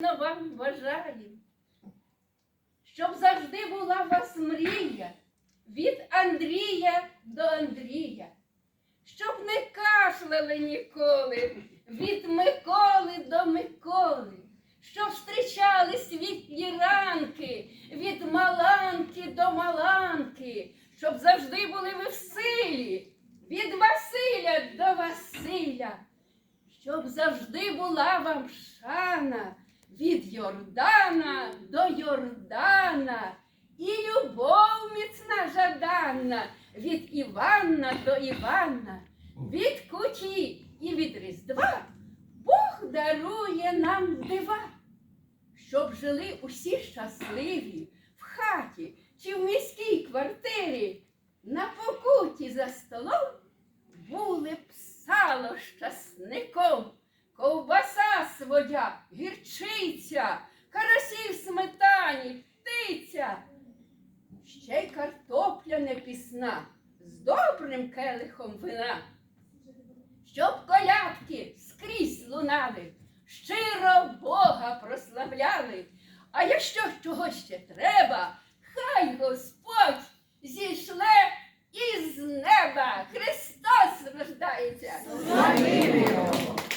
вам бажаю, щоб завжди була у вас мрія від Андрія до Андрія, щоб не кашляли ніколи від Миколи до Миколи, щоб зустрічали світлі ранки від Маланки до Маланки, щоб завжди були ви в силі від Василя до Василя щоб завжди була вам шана від Йордана до Йордана, і любов міцна жаданна від Іванна до Івана, від куті і від Різдва Бог дарує нам дива, щоб жили усі щасливі в хаті чи в міській квартирі, на покуті за столом були б сало з часником, ковбаса своя, гірчиця, картопля непісна з добрим келихом вина, щоб колядки скрізь лунали, щиро Бога прославляли. А якщо чогось ще треба,